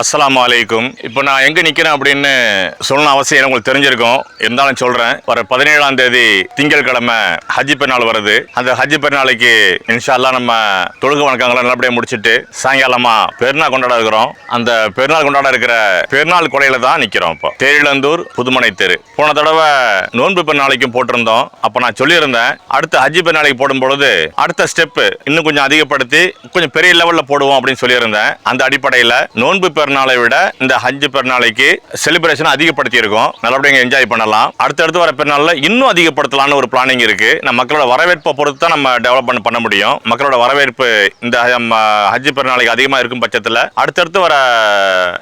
அஸ்லாம் அலைக்கும். இப்போ நான் எங்கே நிற்கிறேன் அப்படின்னு சொல்லணும் அவசியம் உங்களுக்கு தெரிஞ்சிருக்கும். இருந்தாலும் சொல்கிறேன் வர பதினேழாம் தேதி திங்கட்கிழமை ஹஜ்ஜி பெருநாள் வருது. அந்த ஹஜ்ஜி பெருநாளைக்கு இன்ஷால்லாம் நம்ம தொழுக வணக்கங்களை நல்லபடியாக முடிச்சுட்டு சாயங்காலமாக பெருநாள் கொண்டாட இருக்கிறோம். அந்த பெருநாள் கொண்டாட இருக்கிற பெருநாள் கொலையில தான் நிற்கிறோம் இப்போ. தேரிழந்தூர் புதுமனை தெரு. போன தடவை நோன்பு பெருநாளைக்கும் போட்டிருந்தோம். அப்போ நான் சொல்லியிருந்தேன் அடுத்த ஹஜ்ஜி பெருநாளைக்கு போடும் பொழுது அடுத்த ஸ்டெப்பு இன்னும் கொஞ்சம் அதிகப்படுத்தி கொஞ்சம் பெரிய லெவலில் போடுவோம் அப்படின்னு சொல்லியிருந்தேன். அந்த அடிப்படையில் நோன்பு பெருநாளை விட இந்த ஹஜ் பெருநாளைக்கு செலிப்ரேஷன் அதிகப்படுத்தியிருக்கோம். நல்லபடியாக என்ஜாய் பண்ணலாம். அடுத்தடுத்து வர பெருநாளில் இன்னும் அதிகப்படுத்தலாம்னு ஒரு பிளானிங் இருக்குது நம்ம மக்களோட வரவேற்பை பொறுத்து தான் நம்ம டெவலப்மெண்ட் பண்ண முடியும். மக்களோட வரவேற்பு இந்த நம்ம ஹஜ் பெருநாளைக்கு அதிகமாக இருக்கும் பட்சத்தில் அடுத்தடுத்து வர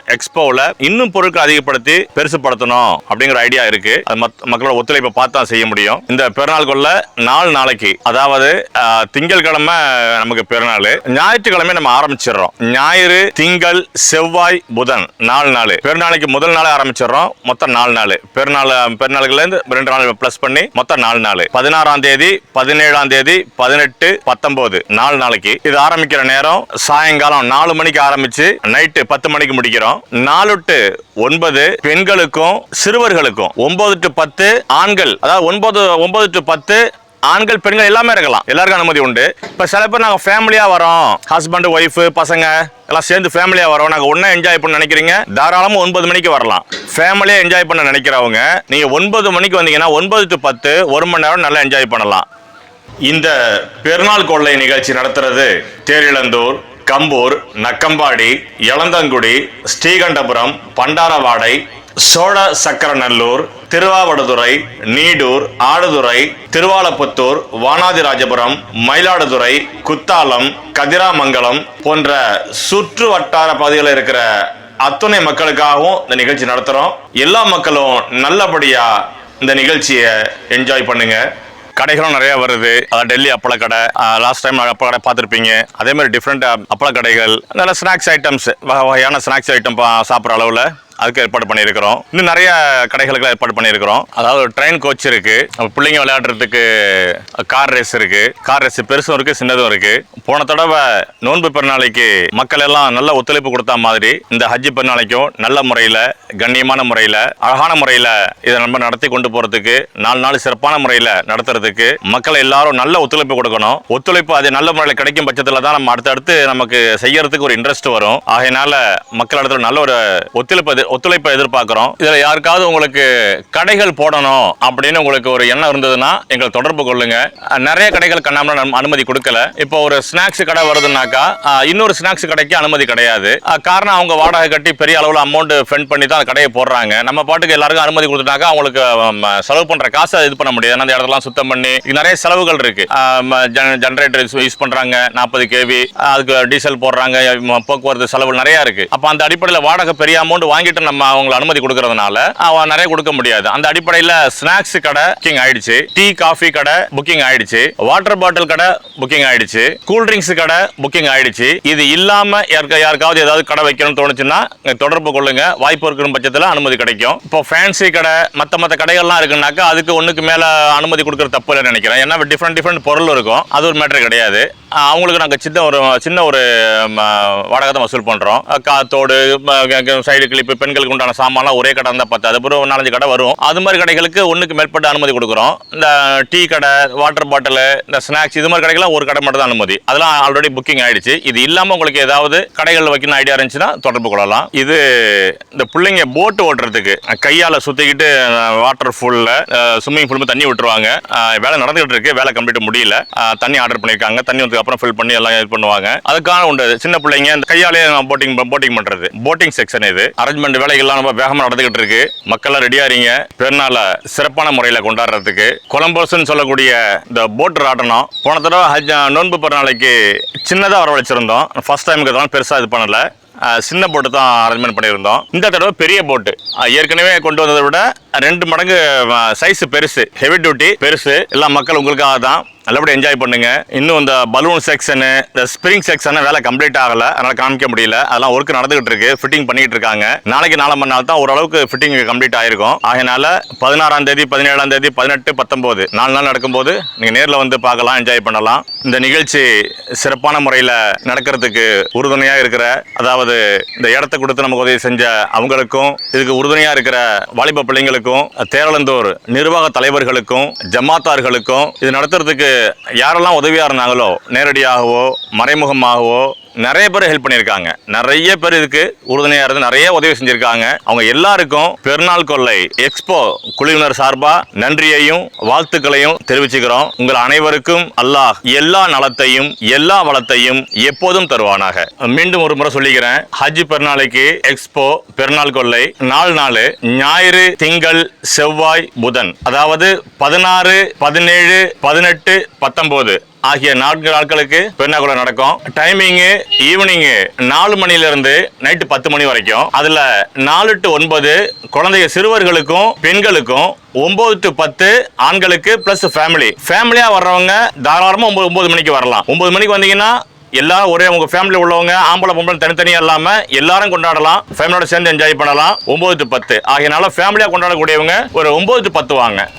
எக்ஸ்போவில் இன்னும் பொருட்கள் அதிகப்படுத்தி பெருசுப்படுத்தணும் அப்படிங்கிற ஐடியா இருக்குது அது மத்- மக்களோட ஒத்துழைப்பை பார்த்து தான் செய்ய முடியும். இந்த பெருநாள் கொள்ள நாலு நாளைக்கு அதாவது திங்கள் திங்கட்கிழமை நமக்கு பெருநாள். ஞாயிற்றுக்கிழமை நம்ம ஆரம்பிச்சிடுறோம். ஞாயிறு திங்கள் செவ்வாய் புதன் நாலு நாள் பெருநாளைக்கு முதல் நாளே ஆரம்பிச்சிடுறோம். மொத்தம் நாலு நாள் பெருநாள் பெருநாளுக்குல இருந்து ரெண்டு நாள் ப்ளஸ் பண்ணி மொத்தம் நாலு நாள் பதினாறாம் தேதி பதினேழாம் தேதி பதினெட்டு பத்தொன்பது நாலு நாளைக்கு. இது ஆரம்பிக்கிற நேரம் சாயங்காலம் நாலு மணிக்கு ஆரம்பிச்சு நைட்டு பத்து மணிக்கு முடிக்கிறோம். நாலு டு ஒன்பது பெண்களுக்கும் சிறுவர்களுக்கும். ஒன்பது டு பத்து ஆண்கள். அதாவது ஒன்பது ஒன்பது டு பத்து ஆண்கள் பெண்கள் எல்லாமே இருக்கலாம். எல்லாருக்கும் அனுமதி உண்டு. இப்போ சில பேர் நாங்கள் ஃபேமிலியாக வரோம். ஹஸ்பண்ட் ஒய்ஃபு பசங்க எல்லாம் சேர்ந்து ஃபேமிலியாக வரோம். நாங்கள் ஒன்றா என்ஜாய் பண்ண நினைக்கிறீங்க? தாராளமாக ஒன்பது மணிக்கு வரலாம். ஃபேமிலியாக என்ஜாய் பண்ண நினைக்கிறவங்க நீங்கள் ஒன்பது மணிக்கு வந்தீங்கன்னா ஒன்பது டு பத்து ஒரு மணி நேரம் நல்லா என்ஜாய் பண்ணலாம். இந்த பெருநாள் கொள்ளை நிகழ்ச்சி நடத்துறது தேரிழந்தூர். கம்பூர் நக்கம்பாடி எளந்தங்குடி ஸ்ரீகண்டபுரம் பண்டாரவாடை சோழ சக்கரநல்லூர் திருவாவடுதுறை நீடூர் ஆடுதுறை திருவாலப்புத்தூர் வானாதிராஜபுரம் மயிலாடுதுறை குத்தாலம் கதிராமங்கலம் போன்ற சுற்று வட்டார பகுதிகளில் இருக்கிற அத்துணை மக்களுக்காகவும் இந்த நிகழ்ச்சி நடத்துகிறோம் எல்லா மக்களும் நல்லபடியாக இந்த நிகழ்ச்சியை என்ஜாய் பண்ணுங்கள் கடைகளும் நிறைய வருது. அதாவது டெல்லி அப்பள கடை லாஸ்ட் டைம் அப்பள கடை பார்த்துருப்பீங்க. அதே மாதிரி டிஃப்ரெண்ட் அப்பள கடைகள் நல்ல ஸ்நாக்ஸ் ஐட்டம்ஸ் வகை வகையான ஸ்நாக்ஸ் ஐட்டம் சாப்பிட்ற அளவில். அதுக்கு ஏற்பாடு பண்ணியிருக்கிறோம். இன்னும் நிறைய கடைகளுக்கு ஏற்பாடு பண்ணியிருக்கிறோம். அதாவது ட்ரெயின் கோச் இருக்கு. பிள்ளைங்க விளையாடுறதுக்கு கார் ரேஸ் இருக்கு. கார் ரேஸ் பெருசும் இருக்கு சின்னதும் இருக்கு. போன தடவை நோன்பு பெருநாளைக்கு மக்கள் எல்லாம் நல்ல ஒத்துழைப்பு கொடுத்த மாதிரி இந்த ஹஜ்ஜி பெருநாளைக்கும் நல்ல முறையில் கண்ணியமான முறையில் அழகான முறையில் இதை நம்ம நடத்தி கொண்டு போறதுக்கு நாலு நாள் சிறப்பான முறையில் நடத்துறதுக்கு மக்கள் எல்லாரும் நல்ல ஒத்துழைப்பு கொடுக்கணும். ஒத்துழைப்பு அது நல்ல முறையில் கிடைக்கும் பட்சத்தில் தான் நம்ம அடுத்தடுத்து நமக்கு செய்யறதுக்கு ஒரு இன்ட்ரெஸ்ட் வரும். ஆகையினால மக்கள் இடத்துல நல்ல ஒரு ஒத்துழைப்பு ஒத்துழைப்பை எதிர்பார்க்குறோம். இதில் யாருக்காவது உங்களுக்கு கடைகள் போடணும் அப்படின்னு உங்களுக்கு ஒரு எண்ணம் இருந்ததுன்னா எங்களை தொடர்பு கொள்ளுங்க. நிறைய கடைகள் கண்ணாமல் அனுமதி கொடுக்கல. இப்போ ஒரு ஸ்நாக்ஸ் கடை வருதுன்னாக்கா இன்னொரு ஸ்நாக்ஸ் கடைக்கு அனுமதி கிடையாது. காரணம் அவங்க வாடகை கட்டி பெரிய அளவில் அமௌண்ட் ஸ்பெண்ட் பண்ணி தான் அந்த கடையை போடுறாங்க. நம்ம பாட்டுக்கு எல்லாருக்கும் அனுமதி கொடுத்துட்டாக்கா அவங்களுக்கு செலவு பண்ணுற காசை இது பண்ண முடியாது. ஏன்னா அந்த இடத்தெல்லாம் சுத்தம் பண்ணி நிறைய செலவுகள் இருக்கு. ஜென்ரேட்டர் யூஸ் பண்ணுறாங்க நாற்பது கேவி அதுக்கு டீசல் போடுறாங்க. போக்குவரத்து செலவு நிறையா இருக்கு. அப்போ அந்த அடிப்படையில் வாடகை பெரிய அமௌண்ட் வாங்கிட்டு நம்ம அவங்களை அனுமதி கொடுக்கறதுனால அவன் நிறைய கொடுக்க முடியாது. அந்த அடிப்படையில் ஸ்நாக்ஸ் கடை புக்கிங் ஆயிடுச்சு. டீ காஃபி கடை புக்கிங் ஆயிடுச்சு. வாட்டர் பாட்டில் கடை புக்கிங் ஆயிடுச்சு. கூல் ட்ரிங்க்ஸ் கடை புக்கிங் ஆயிடுச்சு. இது இல்லாம யாருக்கா யாருக்காவது ஏதாவது கடை வைக்கணும்னு தோணுச்சுன்னா தொடர்பு கொள்ளுங்க. வாய்ப்பு இருக்கிற பட்சத்தில் அனுமதி கிடைக்கும். இப்போ ஃபேன்சி கடை மற்ற மற்ற கடைகள்லாம் இருக்குன்னாக்கா அதுக்கு ஒன்றுக்கு மேலே அனுமதி கொடுக்குற தப்பு இல்லை நினைக்கிறேன். ஏன்னா டிஃப்ரெண்ட் டிஃப்ரெண்ட் பொருள் இருக்கும். அது ஒரு மேட்டர் கிடையாது. அவங்களுக்கு நாங்கள் சின்ன ஒரு சின்ன ஒரு ம, வாடகை தான் வசூல் பண்ணுறோம் காத்தோடு சைடு கிளிப்பு பெண்களுக்கு உண்டான சாமான்லாம் ஒரே கடை இருந்தால் பத்து அதுக்கப்புறம் ஒரு நாலஞ்சு கடை வரும். அது மாதிரி கடைகளுக்கு ஒன்றுக்கு மேற்பட்ட அனுமதி கொடுக்குறோம். இந்த டீ கடை வாட்டர் பாட்டில் இந்த ஸ்நாக்ஸ் இது மாதிரி கடைகள்லாம் ஒரு கடை மட்டும் தான் அனுமதி. அதெல்லாம் ஆல்ரெடி புக்கிங் ஆகிடுச்சு இது இல்லாமல் உங்களுக்கு ஏதாவது கடைகளில் வைக்கணும் ஐடியா இருந்துச்சுன்னா தொடர்பு கொள்ளலாம். இது இந்த பிள்ளைங்க போட்டு ஓட்டுறதுக்கு கையால் சுற்றிக்கிட்டு வாட்டர் ஃபுல்லில் ஸ்விம்மிங் ஃபுல் தண்ணி விட்டுருவாங்க. வேலை நடந்துகிட்டு இருக்கு. வேலை கம்ப்ளீட் முடியல. தண்ணி ஆர்டர் பண்ணியிருக்காங்க. தண்ணி வந்து அப்புறம் ஃபில் பண்ணி எல்லாம் இது பண்ணுவாங்க. அதுக்கான உண்டு. சின்ன பிள்ளைங்க இந்த கையாலே போட்டிங் போட்டிங் பண்ணுறது போட்டிங் செக்ஷன் இது. அரேஞ்ச்மெண்ட் வேலைகள்லாம் ரொம்ப வேகமாக நடந்துகிட்டு இருக்கு. மக்கள்லாம் ரெடியா இருங்க. பெருநாளை சிறப்பான முறையில் கொண்டாடுறதுக்கு. கொலம்பஸ்ன்னு சொல்லக்கூடிய இந்த போட் ராட்டணம் போன தடவை ஹஜ் நோன்பு பிறநாளைக்கு சின்னதாக வரவழைச்சிருந்தோம். ஃபர்ஸ்ட் டைமுக்கு பெருசாக இது பண்ணலை. சின்ன போட்டு தான் அரேஞ்ச்மெண்ட் பண்ணியிருந்தோம். இந்த தடவை பெரிய போட்டு ஏற்கனவே கொண்டு வந்ததை விட ரெண்டு மடங்கு சைஸ் பெருசு ஹெவி டியூட்டி பெருசு. எல்லா மக்கள் உங்களுக்காக தான் நல்லபடி என்ஜாய் பண்ணுங்க. இன்னும் இந்த பலூன் செக்ஷனு இந்த ஸ்ப்ரிங் செக்ஷன் வேலை கம்ப்ளீட் ஆகல. அதனால காமிக்க முடியல. அதெல்லாம் ஒர்க் நடந்துகிட்டு இருக்கு. ஃபிட்டிங் பண்ணிட்டு இருக்காங்க. நாளைக்கு நாளை நாள் தான் ஓரளவுக்கு ஃபிட்டிங் கம்ப்ளீட் ஆயிருக்கும். அதனால பதினாறாம் தேதி பதினேழாம் தேதி பதினெட்டு பத்தொன்பது நாலு நாள் நடக்கும்போது நீங்க நேரில் வந்து பார்க்கலாம் என்ஜாய் பண்ணலாம். இந்த நிகழ்ச்சி சிறப்பான முறையில் நடக்கிறதுக்கு உறுதுணையா இருக்கிற அதாவது இந்த இடத்த கொடுத்து நமக்கு உதவி செஞ்ச அவங்களுக்கும் இதுக்கு உறுதுணையா இருக்கிற வாலிப பிள்ளைங்களுக்கும் தேரழந்தூர் நிர்வாக தலைவர்களுக்கும் ஜமாத்தார்களுக்கும் இது நடத்துறதுக்கு யாரெல்லாம் உதவியா இருந்தாங்களோ நேரடியாகவோ மறைமுகமாகவோ நிறைய பேர் ஹெல்ப் பண்ணியிருக்காங்க. நிறைய பேர் இதுக்கு உறுதுணையாக இருந்து நிறைய உதவி செஞ்சுருக்காங்க. அவங்க எல்லாருக்கும் பெருநாள் கொள்ளை எக்ஸ்போ குழுவினர் சார்பாக நன்றியையும் வாழ்த்துக்களையும் தெரிவிச்சுக்கிறோம். உங்கள் அனைவருக்கும் அல்லாஹ் எல்லா நலத்தையும் எல்லா வளத்தையும் எப்போதும் தருவானாக. மீண்டும் ஒரு முறை சொல்லிக்கிறேன். ஹஜ் பெருநாளைக்கு எக்ஸ்போ பெருநாள் கொள்ளை நாலு நாள் ஞாயிறு திங்கள் செவ்வாய் புதன். அதாவது பதினாறு பதினேழு பதினெட்டு பத்தொன்பது ஆகிய நான்கு நாட்களுக்கு பெருநாக்குள்ள நடக்கும்? டைமிங்கு ஈவினிங்கு நாலு மணில இருந்து நைட்டு பத்து மணி வரைக்கும். அதுல நாலு டு ஒன்பது குழந்தைய சிறுவர்களுக்கும் பெண்களுக்கும் ஒன்பது டு பத்து ஆண்களுக்கு பிளஸ் ஃபேமிலி ஃபேமிலியா வர்றவங்க தாராளமா ஒன்பது ஒன்பது மணிக்கு வரலாம். ஒன்பது மணிக்கு வந்தீங்கன்னா எல்லாரும் ஒரே உங்க ஃபேமிலி உள்ளவங்க ஆம்பளை பொம்பளை தனித்தனியா இல்லாம எல்லாரும் கொண்டாடலாம். ஃபேமிலியோட சேர்ந்து என்ஜாய் பண்ணலாம். ஒன்பது டு பத்து. ஆகையனால ஃபேமிலியா கொண்டாடக்கூடியவங்க ஒரு ஒன்பது டு பத்து வாங்க.